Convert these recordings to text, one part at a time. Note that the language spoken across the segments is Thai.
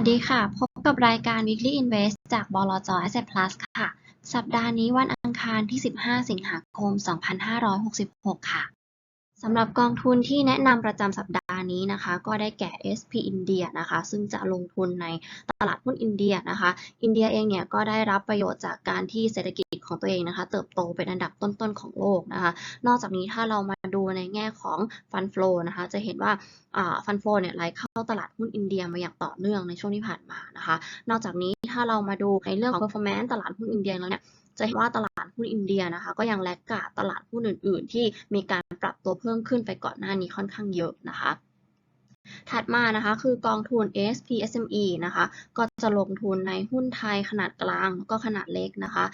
วัสดีค่ะ พบกับรายการ Weekly Invest จากบลจ Asset Plus ค่ะ สัปดาห์นี้วันอังคารที่ 15 สิงหาคม 2566 ค่ะ สำหรับกองทุนที่แนะนำประจำสัปดาห์นี้นะคะ ก็ได้แก่ SP India นะคะ ซึ่งจะลงทุนในตลาดหุ้นอินเดียนะคะ อินเดียเองเนี่ยก็ได้รับประโยชน์จากการที่เศรษฐกิจของตัวเองนะคะ เติบโตเป็นอันดับต้นๆของโลกนะคะ นอกจากนี้ถ้าเรามาดูในแง่ของฟันฟลอนะคะ จะเห็นว่าฟันฟลอเนี่ยไหลเข้าตลาดหุ้นอินเดียมาอย่างต่อเนื่องในช่วงที่ผ่านมานะคะ นอกจากนี้ถ้าเรามาดูในเรื่องของ performance ตลาดหุ้นอินเดียแล้วเนี่ย จะเห็นว่าตลาดหุ้นอินเดียนะคะ ก็ยังแลกกาตลาดหุ้นอื่น ๆ ที่มีการปรับตัวเพิ่มขึ้นไปก่อนหน้านี้ค่อนข้างเยอะนะคะ ถัดมานะคะคือกองทุน SP SME นะคะก็จะลงทุนในหุ้นไทยขนาดกลางแล้วก็ขนาดเล็กนะคะ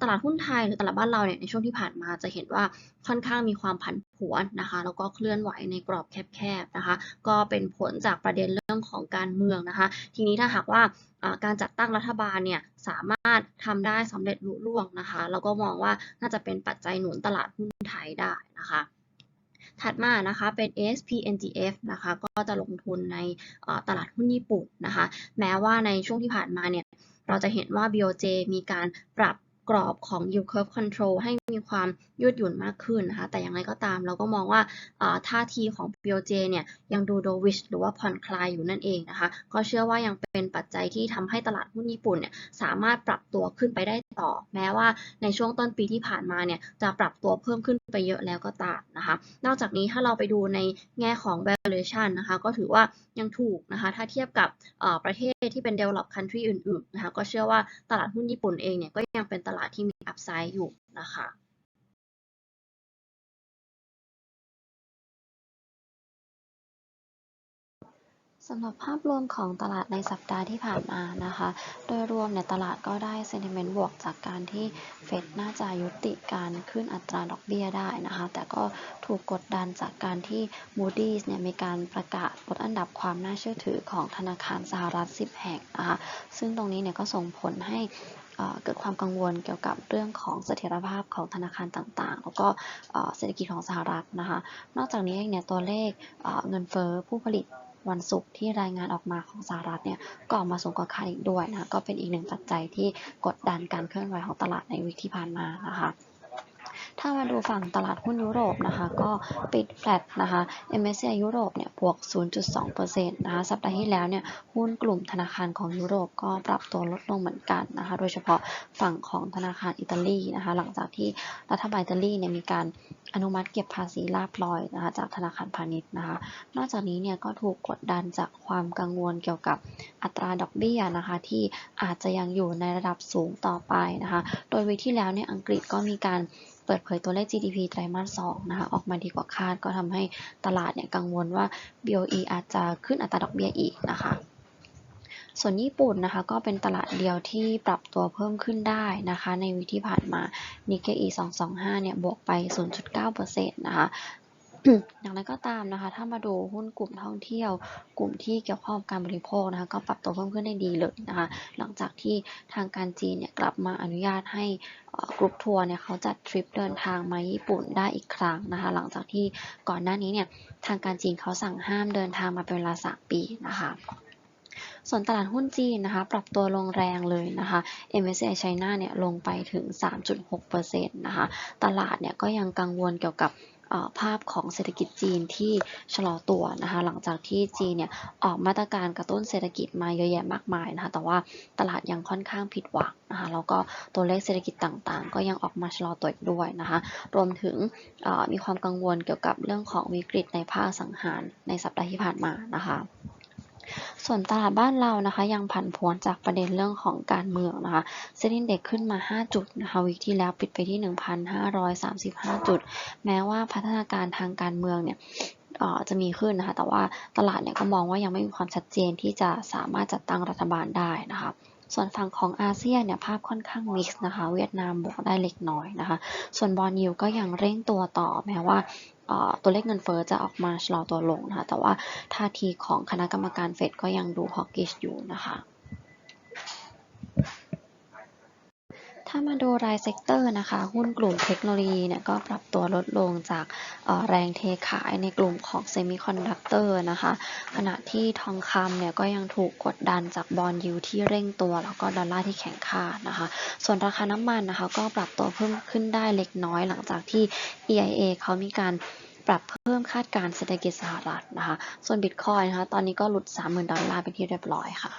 ตลาดหุ้นไทยหรือตลาดบ้านเราเนี่ยในช่วงที่ผ่านมาจะเห็นว่าค่อนข้างมีความผันผวนนะคะแล้วก็เคลื่อนไหวในกรอบแคบๆนะคะก็เป็นผลจากประเด็นเรื่องของการเมืองนะคะ ทีนี้ถ้าหากว่าการจัดตั้งรัฐบาลเนี่ยสามารถทำได้สำเร็จลุล่วงนะคะแล้วก็มองว่าน่าจะเป็นปัจจัยหนุนตลาดหุ้นไทยได้นะคะ ถัดมานะคะเป็น SPNGF นะคะก็จะลงทุนในตลาดหุ้นญี่ปุ่นนะคะแม้ว่าในช่วงที่ผ่านมาเนี่ยเราจะเห็นว่า BOJ มีการปรับกรอบของ yield curve control ให้มีความยืดหยุ่นมากขึ้นนะคะ แต่อย่างไรก็ตามเราก็มองว่าท่าทีของ BOJ เนี่ยยังดู dovish หรือว่าผ่อนคลายอยู่นั่นเองนะคะ ก็เชื่อว่ายังเป็นปัจจัยที่ทำให้ตลาดหุ้นญี่ปุ่นเนี่ยสามารถปรับตัวขึ้นไปได้ ต่อ แม้ว่าในช่วงต้นปีที่ผ่านมาเนี่ยจะปรับตัวเพิ่มขึ้นไปเยอะแล้วก็ตามนะคะ นอกจากนี้ถ้าเราไปดูในแง่ของ valuation นะคะก็ถือว่ายังถูกนะคะ ถ้าเทียบกับประเทศที่เป็น developed country อื่นๆนะคะก็เชื่อว่าตลาดหุ้นญี่ปุ่นเองเนี่ยก็ยังเป็นตลาดที่มี upside อยู่นะคะ สำหรับภาพรวมของตลาดในสัปดาห์ที่ผ่านมานะคะ โดยรวมเนี่ยตลาดก็ได้เซนติเมนต์บวกจากการที่เฟดน่าจะยุติการขึ้นอัตราดอกเบี้ยได้นะคะ แต่ก็ถูกกดดันจากการที่ Moody's เนี่ยมีการประกาศลดอันดับความน่าเชื่อถือของธนาคารสหรัฐ 10 แห่งนะคะซึ่งตรงนี้เนี่ยก็ส่งผลให้เกิดความกังวลเกี่ยวกับเรื่องของเสถียรภาพของธนาคารต่างๆ แล้วก็เศรษฐกิจของสหรัฐนะคะ นอกจากนี้เองเนี่ยตัวเลขเงินเฟ้อผู้ผลิต วันศุกร์ที่รายงานออกมาของสหรัฐเนี่ยก็ออกมาสูงกว่าคาดอีกด้วยนะก็เป็นอีกหนึ่งปัจจัยที่กดดันการเคลื่อนไหวของตลาดในวิกที่ผ่านมานะคะ ถ้ามาดูฝั่งตลาดหุ้นยุโรปนะคะ ก็ปิดแฟลตนะคะ MSCI ยุโรปเนี่ยบวก 0.2%นะคะ สัปดาห์ที่แล้วเนี่ยหุ้นกลุ่มธนาคารของยุโรปก็ปรับตัวลดลงเหมือนกันนะคะ โดยเฉพาะฝั่งของธนาคารอิตาลีนะคะ หลังจากที่รัฐบาลอิตาลีเนี่ยมีการอนุมัติเก็บภาษีลาบลอยนะคะจากธนาคารพาณิชย์นะคะ นอกจากนี้เนี่ยก็ถูกกดดันจากความกังวลเกี่ยวกับอัตราดอกเบี้ยนะคะที่อาจจะยังอยู่ในระดับสูงต่อไปนะคะ โดยวีที่แล้วเนี่ยอังกฤษก็มีการ เปิดเผยตัวเลข GDP ไตรมาส2นะคะออกมาดีกว่าคาดก็ทำให้ตลาดเนี่ยกังวลว่า BOE อาจจะขึ้นอัตราดอกเบี้ยอีกนะคะส่วนญี่ปุ่นนะคะก็เป็นตลาดเดียวที่ปรับตัวเพิ่มขึ้นได้นะคะ ในวิที่ผ่านมา Nikkei 225 เนี่ยบวกไป 0.9%นะคะ อย่างไรก็ตามนะคะ ถ้ามาดูหุ้นกลุ่มท่องเที่ยว กลุ่มที่เกี่ยวข้องกับการบริโภคนะคะ ก็ปรับตัวเพิ่มขึ้นได้ดีเลยนะคะ หลังจากที่ทางการจีนเนี่ยกลับมาอนุญาตให้กรุ๊ปทัวร์เนี่ยเขาจัดทริปเดินทางมาญี่ปุ่นได้อีกครั้งนะคะ หลังจากที่ก่อนหน้านี้เนี่ยทางการจีนเขาสั่งห้ามเดินทางมาเป็นเวลา 3 ปีนะคะส่วนตลาดหุ้นจีนนะคะ ปรับตัวลงแรงเลยนะคะ MSCI China เนี่ยลงไปถึง 3.6%นะคะ ตลาดเนี่ยก็ยังกังวลเกี่ยวกับ ภาพของเศรษฐกิจจีนที่ชะลอตัวนะคะหลังจากที่จีนเนี่ยออกมาตรการกระตุ้นเศรษฐกิจมาเยอะแยะมากมายนะคะแต่ว่าตลาดยังค่อนข้างผิดหวังนะคะแล้วก็ตัวเลขเศรษฐกิจต่างๆ ก็ยังออกมาชะลอตัวอีกด้วยนะคะรวมถึงมีความกังวลเกี่ยวกับเรื่องของวิกฤตในภาคสังหารในสัปดาห์ที่ผ่านมานะคะ ส่วนตลาดบ้านเรานะคะ ยังผันผวนจากประเด็นเรื่องของการเมืองนะคะเซ็นดิเด็กขึ้นมา 5 จุดนะคะวิกที่แล้วปิดไปที่ 1,535 จุด แม้ว่าพัฒนาการทางการเมืองเนี่ยจะมีขึ้นนะคะ แต่ว่าตลาดเนี่ยก็มองว่ายังไม่มีความชัดเจนที่จะสามารถจัดตั้งรัฐบาลได้นะคะ ส่วนฝั่งของอาเซียนเนี่ยภาพค่อนข้างมิกซ์นะคะ เวียดนามบวกได้เล็กน้อยนะคะ ส่วนบอลยูก็ยังเร่งตัวต่อแม้ว่าตัวเลขเงินเฟอ้อจะออกมาชะลอตัวลงนะคะ แต่ว่าท่าทีของคณะกรรมการเฟดก็ยังดูฮอกกิชอยู่นะคะ ถ้ามาดูรายเซกเตอร์นะคะ หุ้นกลุ่มเทคโนโลยีเนี่ยก็ปรับตัวลดลงจากออแรงเทขายในกลุ่มของเซมิคอนดักเตอร์นะคะ ขณะที่ทองคำเนี่ยก็ยังถูกกดดันจากบอลยูที่เร่งตัว แล้วก็ดอลลาร์ที่แข็งค่านะคะ ส่วนราคาน้ำมันนะคะ ก็ปรับตัวเพิ่มขึ้นได้เล็กน้อยหลังจากที่ EIA เขามีการปรับเพิ่มคาดการณ์เศรษฐกิจสหรัฐนะคะ ส่วนบิตคอยนะคะ ตอนนี้ก็หลุด 30,000 ดอลลาร์เป็นที่เรียบร้อยค่ะ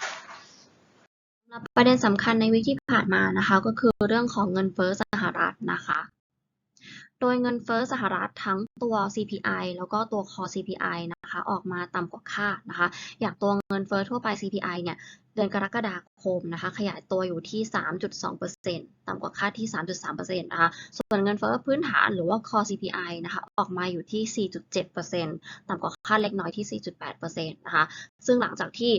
ประเด็นสำคัญในวิกที่ผ่านมานะคะ ก็คือเรื่องของเงินเฟ้อสหรัฐนะคะ โดยเงินเฟ้อสหรัฐทั้งตัว CPI แล้วก็ตัว Core CPI นะคะออกมาต่ำกว่าคาดนะคะ อย่างตัวเงินเฟ้อทั่วไป CPI เนี่ยเดือนกรกฎาคมนะคะขยายตัวอยู่ที่ 3.2%ต่ำกว่าคาดที่ 3.3%นะคะส่วนเงินเฟ้อพื้นฐานหรือว่า Core CPI นะคะออกมาอยู่ที่ 4.7%ต่ำกว่าคาดเล็กน้อยที่ 4.8%นะคะซึ่งหลังจากที่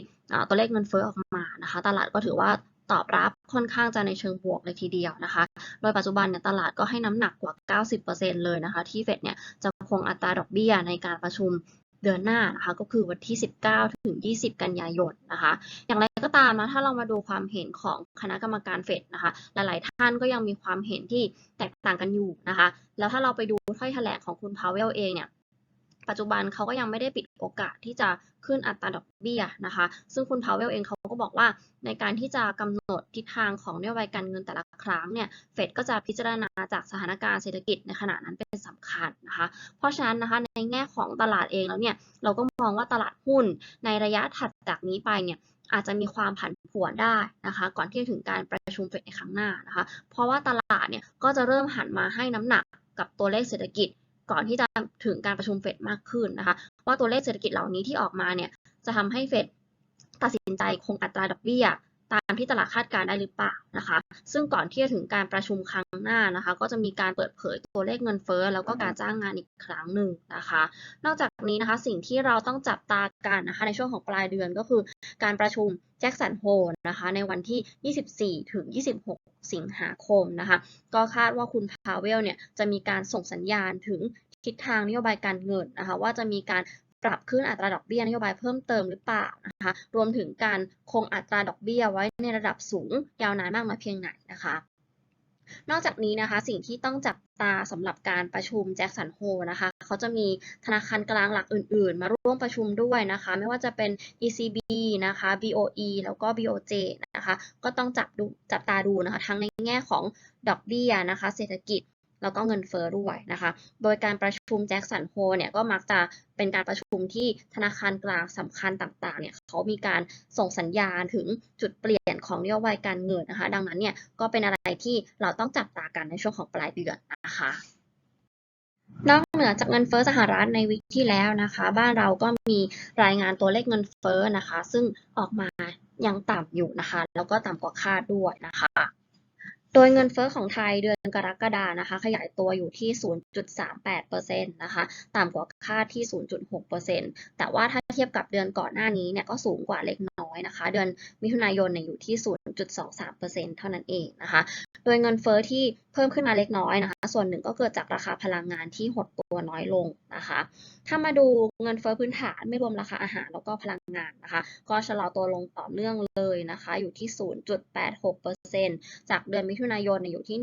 ตัวเลขเงินเฟ้อออกมานะคะ ตลาดก็ถือว่า ตอบรับค่อนข้างจะในเชิงบวกเลยทีเดียวนะคะ โดยปัจจุบันเนี่ยตลาดก็ให้น้ำหนักกว่า 90%เลยนะคะ ที่เฟดเนี่ยจะคงอัตราดอกเบี้ยในการประชุมเดือนหน้านะคะก็คือวันที่ 19 ถึง 20 กันยายนนะคะ อย่างไรก็ตามนะถ้าเรามาดูความเห็นของคณะกรรมการเฟดนะคะ หลายๆท่านก็ยังมีความเห็นที่แตกต่างกันอยู่นะคะ แล้วถ้าเราไปดูถ้อยแถลงของคุณพาวเวลเองเนี่ย ปัจจุบันเขาก็ยังไม่ได้ปิดโอกาสที่จะขึ้นอัตราดอกเบี้ยนะคะ ซึ่งคุณพาวเวลเองเขาก็บอกว่าในการที่จะกำหนดทิศทางของนโยบายการเงินแต่ละครั้งเนี่ยเฟดก็จะพิจารณาจากสถานการณ์เศรษฐกิจในขณะนั้นเป็นสำคัญนะคะ เพราะฉะนั้นนะคะในแง่ของตลาดเองแล้วเนี่ยเราก็มองว่าตลาดหุ้นในระยะถัดจากนี้ไปเนี่ยอาจจะมีความผันผวนได้นะคะ ก่อนที่จะถึงการประชุมเฟดในครั้งหน้านะคะ เพราะว่าตลาดเนี่ยก็จะเริ่มหันมาให้น้ำหนักกับตัวเลขเศรษฐกิจ ก่อนที่จะถึงการประชุมเฟดมากขึ้นนะคะ ว่าตัวเลขเศรษฐกิจเหล่านี้ที่ออกมาเนี่ยจะทำให้เฟดตัดสินใจคงอัตราดอกเบี้ย ตามที่ตลาดคาดการณ์ได้หรือเปล่านะคะ ซึ่งก่อนที่จะถึงการประชุมครั้งหน้านะคะ ก็จะมีการเปิดเผยตัวเลขเงินเฟ้อแล้วก็การจ้างงานอีกครั้งหนึ่งนะคะ นอกจากนี้นะคะสิ่งที่เราต้องจับตากันนะคะในช่วงของปลายเดือนก็คือ การประชุมแจ็คสันโฮนะคะในวันที่ 24 ถึง 26 สิงหาคมนะคะ ก็คาดว่าคุณพาเวลเนี่ยจะมีการส่งสัญญาณถึงทิศทางนโยบายการเงินนะคะว่าจะมีการ ปรับขึ้นอัตราดอกเบี้ยนโยบายเพิ่มเติมหรือเปล่านะคะ รวมถึงการคงอัตราดอกเบี้ยไว้ในระดับสูงยาวนานมากน้อยเพียงไหนนะคะ นอกจากนี้นะคะสิ่งที่ต้องจับตาสำหรับการประชุมแจ็คสันโฮนะคะ เขาจะมีธนาคารกลางหลักอื่นๆ มาร่วมประชุมด้วยนะคะ ไม่ว่าจะเป็น ECB นะคะ BOE แล้วก็ BOJ นะคะ ก็ต้องจับดูจับตาดูนะคะ ทั้งในแง่ของดอกเบี้ยนะคะ เศรษฐกิจ แล้วก็เงินเฟ้อด้วยนะคะ โดยการประชุมแจ็คสันโฮเนี่ยก็มักจะเป็นการประชุมที่ธนาคารกลางสำคัญต่างๆเนี่ยเขามีการส่งสัญญาณถึงจุดเปลี่ยนของนโยบายการเงินนะคะ ดังนั้นเนี่ยก็เป็นอะไรที่เราต้องจับตากันในช่วงของปลายเดือนนะคะนอกเหนือจากเงินเฟ้อสหรัฐในวิกที่แล้วนะคะ บ้านเราก็มีรายงานตัวเลขเงินเฟ้อนะคะ ซึ่งออกมายังต่ำอยู่นะคะ แล้วก็ต่ำกว่าคาดด้วยนะคะ โดยเงินเฟ้อของไทยเดือนกรกฎานะคะ ขยายตัวอยู่ที่ 0.38%นะคะ ต่ำกว่าคาดที่ 0.6%แต่ว่าถ้าเทียบกับเดือนก่อนหน้านี้เนี่ยก็สูงกว่าเล็กน้อยนะคะ เดือนมิถุนายนเนี่ยอยู่ที่ 0.23%เท่านั้นเองนะคะ โดยเงินเฟ้อที่ เพิ่มขึ้นมาเล็กน้อยนะคะ ส่วนหนึ่งก็เกิดจากราคาพลังงานที่หดตัวน้อยลงนะคะ ถ้ามาดูเงินเฟ้อพื้นฐานไม่รวมราคาอาหารแล้วก็พลังงานนะคะ ก็ชะลอตัวลงต่อเนื่องเลยนะคะ อยู่ที่ 0.86%จากเดือนมิถุนายนอยู่ที่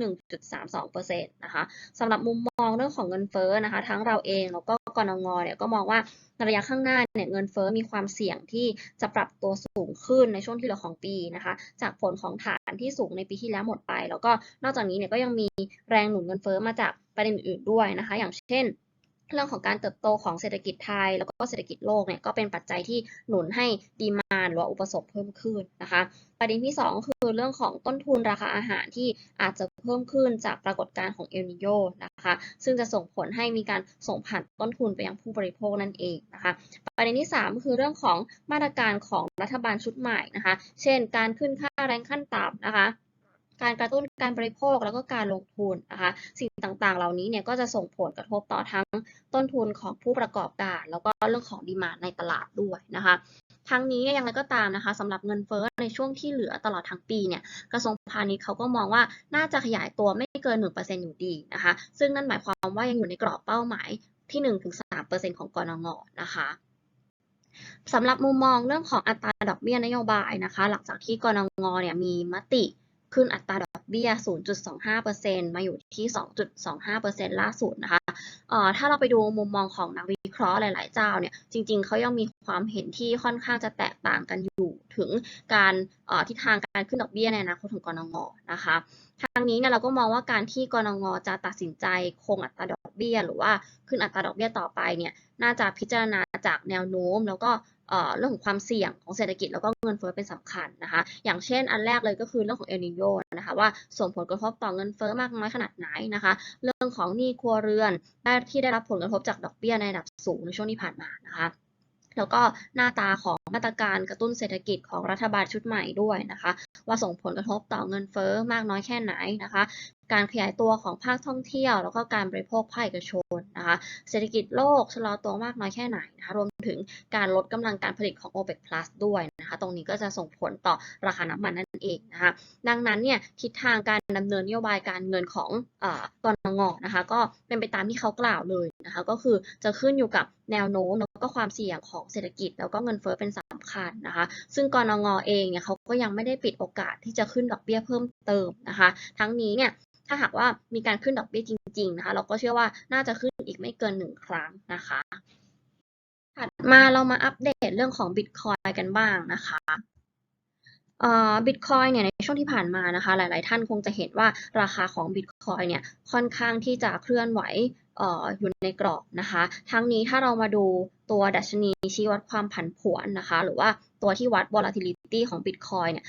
1.32%นะคะสำหรับมุมมองเรื่องของเงินเฟ้อนะคะ ทั้งเราเองแล้วก็กนงเนี่ยก็มองว่าในระยะข้างหน้าเนี่ยเงินเฟ้อมีความเสี่ยงที่จะปรับตัวสูงขึ้นในช่วงที่เหลือของปีนะคะ จากผลของฐานที่สูงในปีที่แล้วหมดไป แล้วก็นอกจากนี้เนี่ยก็ยังมีแรงหนุนเงินเฟ้อมาจากประเด็นอื่นด้วยนะคะ อย่างเช่นเรื่องของการเติบโตของเศรษฐกิจไทย แล้วก็เศรษฐกิจโลกเนี่ยก็เป็นปัจจัยที่หนุนให้ดีมานหรือว่าอุปสงค์เพิ่มขึ้นนะคะ ประเด็นที่ 2 คือเรื่องของต้นทุนราคาอาหารที่อาจจะเพิ่มขึ้นจากปรากฏการณ์ของเอลนิโยนะคะ ซึ่งจะส่งผลให้มีการส่งผ่านต้นทุนไปยังผู้บริโภคนั่นเองนะคะ ประเด็นที่ 3 คือเรื่องของมาตรการของรัฐบาลชุดใหม่นะคะ เช่น การขึ้นค่าแรงขั้นต่ำนะคะการกระตุ้นการบริโภคแล้วก็การลงทุนนะคะสิ่งต่างๆ เหล่านี้เนี่ยก็จะส่งผลกระทบต่อทั้งต้นทุนของผู้ประกอบการ แล้วก็เรื่องของดีมาในตลาดด้วยนะคะ ทั้งนี้เนี่ยอย่างไรก็ตามนะคะสำหรับเงินเฟ้อในช่วงที่เหลือตลอดทั้งปีเนี่ยกระทรวงพาณิชย์เขาก็มองว่าน่าจะขยายตัวไม่เกิน 1%อยู่ดีนะคะ ซึ่งนั่นหมายความว่ายังอยู่ในกรอบเป้าหมายที่ 1-3%ของกรงงนะคะสำหรับมุมมองเรื่องของอัตราดอกเบี้ยนโยบายนะคะ หลังจากที่กรงงเนี่ยมีมติ ขึ้นอัตราดอกเบี้ย 0.25%มาอยู่ที่ 2.25%ล่าสุดนะคะเอ่อถ้าเราไปดูมุมมองของนักวิเคราะห์หลาย ๆ เจ้าเนี่ยจริง ๆเขายังมีความเห็นที่ค่อนข้างจะแตกต่างกันอยู่ถึงการเอ่อทิศทางการขึ้นดอกเบี้ยในอนาคตของกรงงนะคะทางนี้เนี่ยเราก็มองว่าการที่กรงงจะตัดสินใจคงอัตราดอกเบี้ย หรือว่าขึ้นอัตราดอกเบี้ยต่อไปเนี่ยน่าจะพิจารณาจากแนวโน้ม แล้วก็ เรื่องของความเสี่ยงของเศรษฐกิจแล้วก็เงินเฟ้อเป็นสำคัญนะคะ อย่างเช่นอันแรกเลยก็คือเรื่องของเอลนิโยนะคะว่าส่งผลกระทบต่อเงินเฟ้อมากน้อยขนาดไหนนะคะ เรื่องของหนี้ครัวเรือนได้ที่ได้รับผลกระทบจากดอกเบี้ยในระดับสูงในช่วงที่ผ่านมานะคะแล้วก็หน้าตาของมาตรการกระตุ้นเศรษฐกิจของรัฐบาลชุดใหม่ด้วยนะคะ ว่าส่งผลกระทบต่อเงินเฟ้อมากน้อยแค่ไหนนะคะ การขยายตัวของภาคท่องเที่ยว แล้วก็การบริโภคภาคเอกชนนะคะเศรษฐกิจโลกชะลอตัวมากน้อยแค่ไหนนะคะรวมถึงการลดกำลังการผลิตของ OPEC Plus ด้วยนะคะตรงนี้ก็จะส่งผลต่อราคาน้ำมันนั่นเองนะคะดังนั้นเนี่ยทิศทางการดำเนินนโยบายการเงินของอกรงงนะคะก็เป็นไปตามที่เขากล่าวเลยนะคะก็คือจะขึ้นอยู่กับแนวโน้มแล้วก็ความเสี่ยงของเศรษฐกิจ แล้วก็เงินเฟ้อเป็นสำคัญนะคะ ซึ่งกรงงเองเนี่ยเขาก็ยังไม่ได้ปิดโอกาสที่จะขึ้นดอกเบี้ยเพิ่มเติมนะคะ ทั้งนี้เนี่ยถ้าหากว่ามีการขึ้นดอกเบี้ยจริงๆนะคะเราก็เชื่อว่าน่าจะขึ้นอีกไม่เกินหนึ่งครั้งนะคะถัดมาเรามาอัปเดตเรื่องของ Bitcoin กันบ้างนะคะเอ่อ Bitcoin เนี่ยในช่วงที่ผ่านมานะคะหลาย ๆ ท่านคงจะเห็นว่าราคาของ Bitcoin เนี่ยค่อนข้างที่จะเคลื่อนไหว อยู่ในกรอบนะคะ ทั้งนี้ถ้าเรามาดูตัวดัชนีชี้วัดความผันผวนนะคะ หรือว่าตัวที่วัด volatility ของ Bitcoin เนี่ย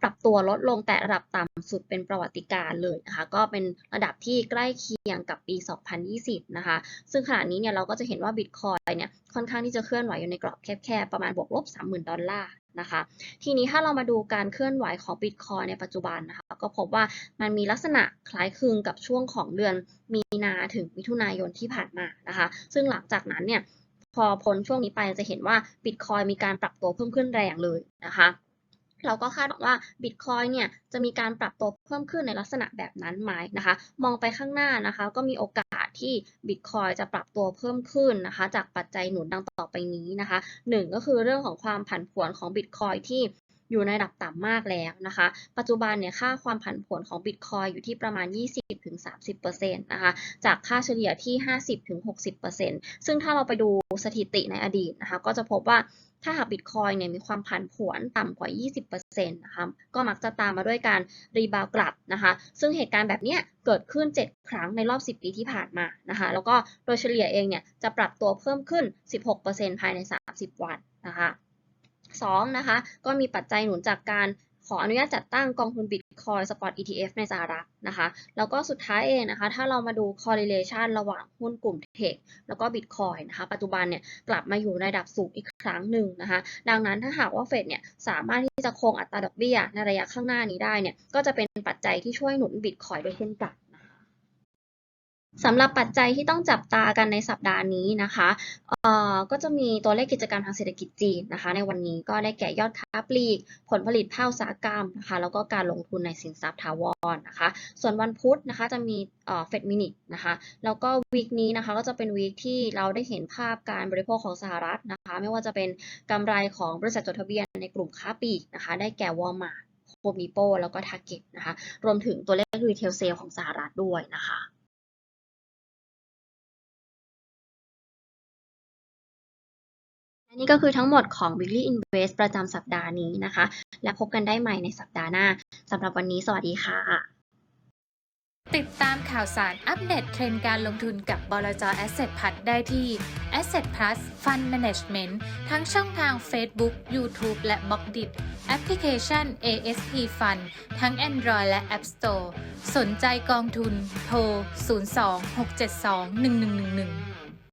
ปรับตัวลดลงแต่ระดับต่ำสุดเป็นประวัติการเลยนะคะ ก็เป็นระดับที่ใกล้เคียงกับปี 2020 นะคะ ซึ่งขณะนี้เนี่ยเราก็จะเห็นว่า Bitcoin เนี่ยค่อนข้างที่จะเคลื่อนไหวอยู่ในกรอบแคบๆ ประมาณบวกลบ 30,000 ดอลลาร์นะคะ ทีนี้ถ้าเรามาดูการเคลื่อนไหวของ Bitcoin ในปัจจุบันนะคะ ก็พบว่ามันมีลักษณะคล้ายคลึงกับช่วงของเดือนมีนาถึงมิถุนายนที่ผ่านมานะคะ ซึ่งหลังจากนั้นเนี่ยพอพ้นช่วงนี้ไปจะเห็นว่า Bitcoin มีการปรับตัวเพิ่มขึ้นแรงเลยนะคะเราก็คาดหวังว่า Bitcoin เนี่ยจะมีการปรับตัวเพิ่มขึ้นในลักษณะแบบนั้นไหมนะคะ มองไปข้างหน้านะคะ ก็มีโอกาสที่ Bitcoin จะปรับตัวเพิ่มขึ้นนะคะ จากปัจจัยหนุนดังต่อไปนี้นะคะหนึ่งก็คือเรื่องของความผันผวนของ Bitcoin ที่ อยู่ในระดับต่ำมากแล้วนะคะ ปัจจุบันเนี่ยค่าความผันผวนของ Bitcoin อยู่ที่ประมาณ 20-30%นะคะ จากค่าเฉลี่ยที่ 50-60%ซึ่งถ้าเราไปดูสถิติในอดีตนะคะ ก็จะพบว่าถ้าหาก Bitcoin เนี่ยมีความผันผวนต่ำกว่า 20%นะคะก็มักจะตามมาด้วยการรีบาวกลับนะคะ ซึ่งเหตุการณ์แบบเนี้ยเกิดขึ้น 7 ครั้งในรอบ 10 ปีที่ผ่านมานะคะ แล้วก็โดยเฉลี่ยเองเนี่ยจะปรับตัวเพิ่มขึ้น 16%ภายใน 30 วันนะคะ 2 นะคะ ก็มีปัจจัยหนุนจากการขออนุญาตจัดตั้งกองทุน Bitcoin Spot ETF ในสหรัฐนะคะ แล้วก็สุดท้ายเองนะคะ ถ้าเรามาดู correlation ระหว่างหุ้นกลุ่มเทคแล้วก็ Bitcoin นะคะ ปัจจุบันเนี่ยกลับมาอยู่ในระดับสูงอีกครั้งหนึ่งนะคะ ดังนั้นถ้าหากว่าเฟดเนี่ยสามารถที่จะคงอัตราดอกเบี้ยในระยะข้างหน้านี้ได้เนี่ย ก็จะเป็นปัจจัยที่ช่วยหนุน Bitcoin ด้วยเช่นกัน สำหรับปัจจัยที่ต้องจับตากันในสัปดาห์นี้นะคะเอ่อก็จะมีตัวเลขกิจกรรมทางเศรษฐกิจจีนนะคะ ในวันนี้ก็ได้แก่ยอดค้าปลีก ผลผลิตภาคอุตสาหกรรมนะคะ แล้วก็การลงทุนในสินทรัพย์ถาวรนะคะ ส่วนวันพุธนะคะจะมีเอ่อเฟดมินิทนะคะ แล้วก็วีคนี้นะคะก็จะเป็นวีคที่เราได้เห็นภาพการบริโภคของสหรัฐนะคะ ไม่ว่าจะเป็นกำไรของบริษัทจดทะเบียนในกลุ่มค้าปลีกนะคะ ได้แก่ Walmart Home Depot แล้วก็ Target นะคะ รวมถึงตัวเลข Retail Sale ของสหรัฐด้วยนะคะ และนี่ก็คือทั้งหมดของ Weekly Invest ประจำสัปดาห์นี้นะคะ และพบกันได้ใหม่ในสัปดาห์หน้าสำหรับวันนี้สวัสดีค่ะ ติดตามข่าวสารอัปเดตเทรนด์การลงทุนกับบลจ Asset Plus ได้ที่ Asset Plus Fund Management ทั้งช่องทาง Facebook, YouTube และ b l o g d i t แอปพลิเคชัน ASP Fund ทั้ง Android และ App Store สนใจกองทุน โทร 02 672 1111